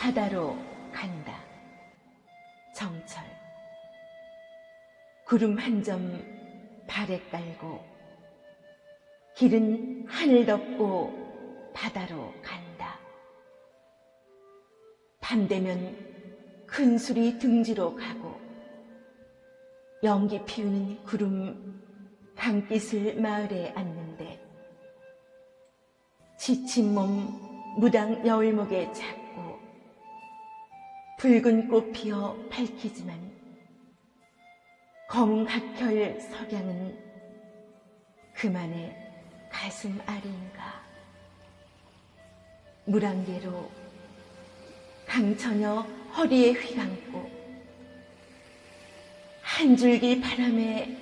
바다로 간다. 정철. 구름 한 점 발에 깔고 길은 하늘 덮고 바다로 간다. 밤 되면 큰 술이 등지로 가고 연기 피우는 구름 강빛을 마을에 앉는데 지친 몸 무당 여울목에 잡고 붉은 꽃 피어 밝히지만 검은 각혈 석양은 그만의 가슴 아래인가 물안개로 강처녀 허리에 휘감고 한 줄기 바람에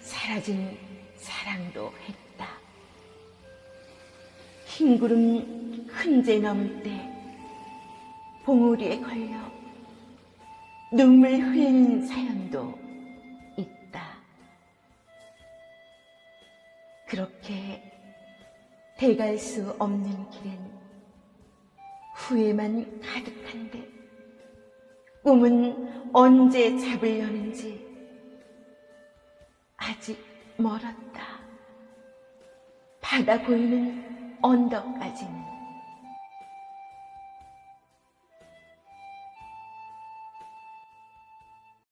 사라진 사랑도 했다. 흰 구름 흔재 넘을 때 봉우리에 걸려 눈물 흘린 사연도 있다. 그렇게 돼갈 수 없는 길엔 후회만 가득한데 꿈은 언제 잡으려는지 아직 멀었다. 바다 보이는 언덕까지는